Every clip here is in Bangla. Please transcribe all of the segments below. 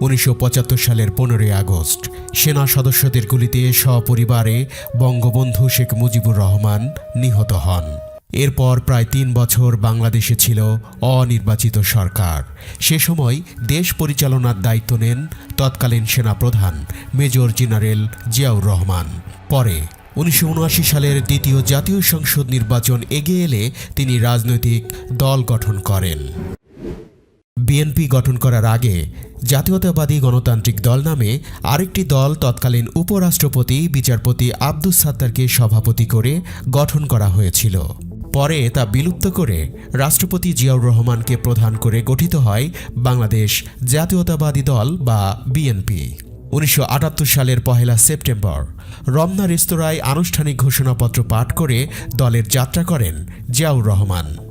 উনিশশো পঁচাত্তর সালের পনেরোই আগস্ট, সেনা সদস্যদের গুলিতে সপরিবারে বঙ্গবন্ধু শেখ মুজিবুর রহমান নিহত হন। এরপর প্রায় তিন বছর বাংলাদেশে ছিল অনির্বাচিত সরকার। সে সময় দেশ পরিচালনার দায়িত্ব নেন তৎকালীন সেনাপ্রধান মেজর জেনারেল জিয়াউর রহমান। পরে উনিশশো উনআশি সালের দ্বিতীয় জাতীয় সংসদ নির্বাচন এগিয়ে এলে তিনি রাজনৈতিক দল গঠন করেন। বিএনপি গঠন করার আগে জাতীয়তাবাদী গণতান্ত্রিক দল নামে আরেকটি দল তৎকালীন উপরাষ্ট্রপতি বিচারপতি আব্দুস সাত্তারকে সভাপতি করে গঠন করা হয়েছিল। পরে তা বিলুপ্ত করে রাষ্ট্রপতি জিয়াউর রহমানকে প্রধান করে গঠিত হয় বাংলাদেশ জাতীয়তাবাদী দল বা বিএনপি। উনিশশো আটাত্তর সালের পহেলা সেপ্টেম্বর রমনা রেস্তোরাঁয় আনুষ্ঠানিক ঘোষণাপত্র পাঠ করে দলের যাত্রা করেন জিয়াউর রহমান।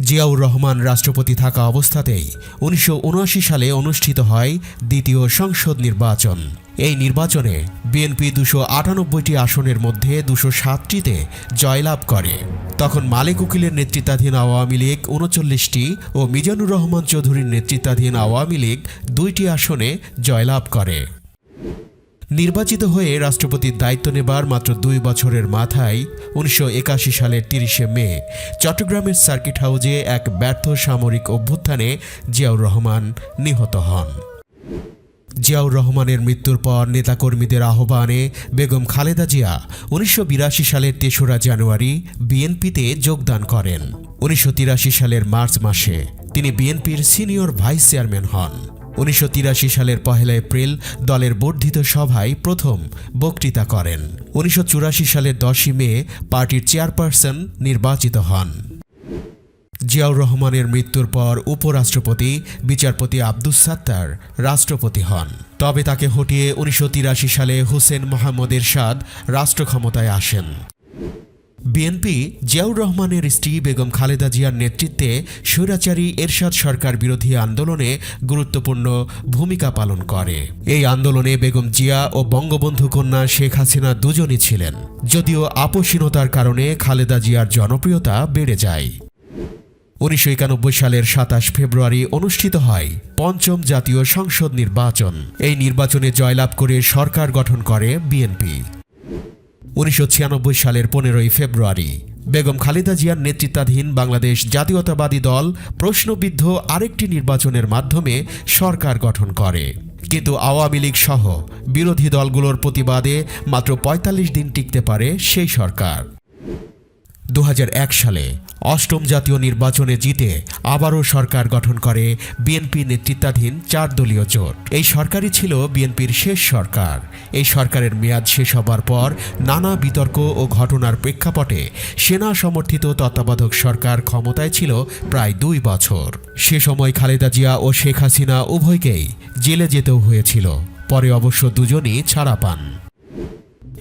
জিয়াউর রহমান রাষ্ট্রপতি থাকা অবস্থাতেই উনিশশো উনআশি সালে অনুষ্ঠিত হয় দ্বিতীয় সংসদ নির্বাচন। এই নির্বাচনে বিএনপি দুশো আটানব্বইটি আসনের মধ্যে দুশো সাতটিতে জয়লাভ করে। তখন মালিক উকিলের নেতৃত্বাধীন আওয়ামী লীগ উনচল্লিশটি ও মিজানুর রহমান চৌধুরীর নেতৃত্বাধীন আওয়ামী লীগ দুইটি আসনে জয়লাভ করে। নির্বাচিত হয়ে রাষ্ট্রপতির দায়িত্ব নেবার মাত্র দুই বছরের মাথায় উনিশশো একাশি সালের তিরিশে মে চট্টগ্রামের সার্কিট হাউজে এক ব্যর্থ সামরিক অভ্যুত্থানে জিয়াউর রহমান নিহত হন। জিয়াউর রহমানের মৃত্যুর পর নেতাকর্মীদের আহ্বানে বেগম খালেদা জিয়া উনিশশো বিরাশি সালের তেসরা জানুয়ারি বিএনপিতে যোগদান করেন। উনিশশো তিরাশি সালের মার্চ মাসে তিনি বিএনপির সিনিয়র ভাইস চেয়ারম্যান হন। উনিশশো তিরাশি সালের পহেলা এপ্রিল দলের বর্ধিত সভায় প্রথম বক্তৃতা করেন। উনিশশো চুরাশি সালের দশই মে পার্টির চেয়ারপারসন নির্বাচিত হন। জিয়াউর রহমানের মৃত্যুর পর উপরাষ্ট্রপতি, বিচারপতি আব্দুস সাত্তার রাষ্ট্রপতি হন। তবে তাকে হটিয়ে উনিশশো তিরাশি সালে হুসেন মোহাম্মদ এরশাদ রাষ্ট্র ক্ষমতায় আসেন। বিএনপি জিয়াউর রহমানের স্ত্রী বেগম খালেদা জিয়ার নেতৃত্বে স্বৈরাচারী এরশাদ সরকার বিরোধী আন্দোলনে গুরুত্বপূর্ণ ভূমিকা পালন করে। এই আন্দোলনে বেগম জিয়া ও বঙ্গবন্ধু কন্যা শেখ হাসিনা দুজনই ছিলেন। যদিও আপোষহীনতার কারণে খালেদা জিয়ার জনপ্রিয়তা বেড়ে যায়। উনিশশো একানব্বই সালের সাতাশ ফেব্রুয়ারি অনুষ্ঠিত হয় পঞ্চম জাতীয় সংসদ নির্বাচন। এই নির্বাচনে জয়লাভ করে সরকার গঠন করে বিএনপি। উনিশশো ছিয়ানব্বই সালের পনেরোই ফেব্রুয়ারি। বেগম খালেদা জিয়ার নেতৃত্বাধীন বাংলাদেশ জাতীয়তাবাদী দল প্রশ্নবিদ্ধ আরেকটি নির্বাচনের মাধ্যমে সরকার গঠন করে। কিন্তু আওয়ামী লীগ সহ বিরোধী দলগুলোর প্রতিবাদে মাত্র ৪৫ দিন টিকতে পারে সেই সরকার। দু হাজার এক সালে অষ্টম জাতীয় নির্বাচনে জিতে আবারও সরকার গঠন করে বিএনপি নেতৃত্বাধীন চার দলীয় জোট। এই সরকারই ছিল বিএনপির শেষ সরকার। এই সরকারের মেয়াদ শেষ হবার পর নানা বিতর্ক ও ঘটনার প্রেক্ষাপটে সেনা সমর্থিত তত্ত্বাবধায়ক সরকার ক্ষমতায় ছিল প্রায় দুই বছর। সে সময় খালেদা জিয়া ও শেখ হাসিনা উভয়কেই জেলে যেতেও হয়েছিল। পরে অবশ্য দুজনই ছাড়া পান।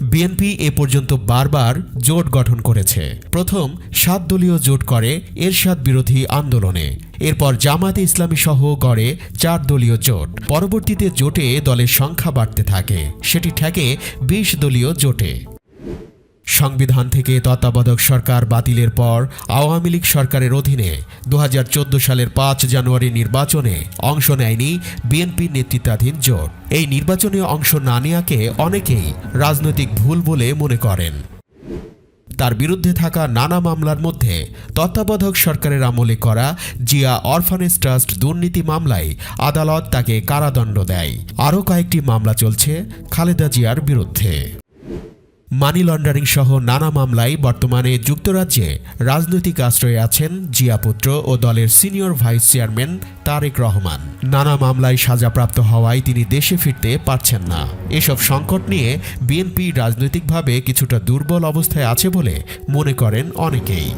বিএনপি এ পর্যন্ত বারবার জোট গঠন করেছে। প্রথম, সাত দলীয় জোট করে এরশাদ বিরোধী আন্দোলনে। এরপর জামাতে ইসলামী সহ গড়ে চার দলীয় জোট। পরবর্তীতে জোটে দলের সংখ্যা বাড়তে থাকে। সেটি ঠেকে বিশ দলীয় জোটে। সংবিধান থেকে তত্ত্বাবধায়ক সরকার বাতিলের পর আওয়ামী লীগ সরকারের অধীনে দু হাজার চোদ্দ সালের পাঁচ জানুয়ারি নির্বাচনে অংশ নেয়নি বিএনপি নেতৃত্বাধীন জোট। এই নির্বাচনে অংশ না নেয়াকে অনেকেই রাজনৈতিক ভুল বলে মনে করেন। তার বিরুদ্ধে থাকা নানা মামলার মধ্যে তত্ত্বাবধায়ক সরকারের আমলে করা জিয়া অরফানেজ ট্রাস্ট দুর্নীতি মামলায় আদালত তাকে কারাদণ্ড দেয়। আরও কয়েকটি মামলা চলছে খালেদা জিয়ার বিরুদ্ধে। মানি লন্ডারিং সহ নানা মামলায় বর্তমানে যুক্তরাজ্যে রাজনৈতিক আশ্রয়ে আছেন জিয়াপুত্র ও দলের senior vice chairman Tarique Rahman. নানা মামলায় সাজাপ্রাপ্ত হওয়ায় তিনি দেশে ফিরতে পারছেন না। এসব সংকট নিয়ে বিএনপি রাজনৈতিকভাবে কিছুটা দুর্বল অবস্থায় আছে বলে মনে করেন অনেকেই।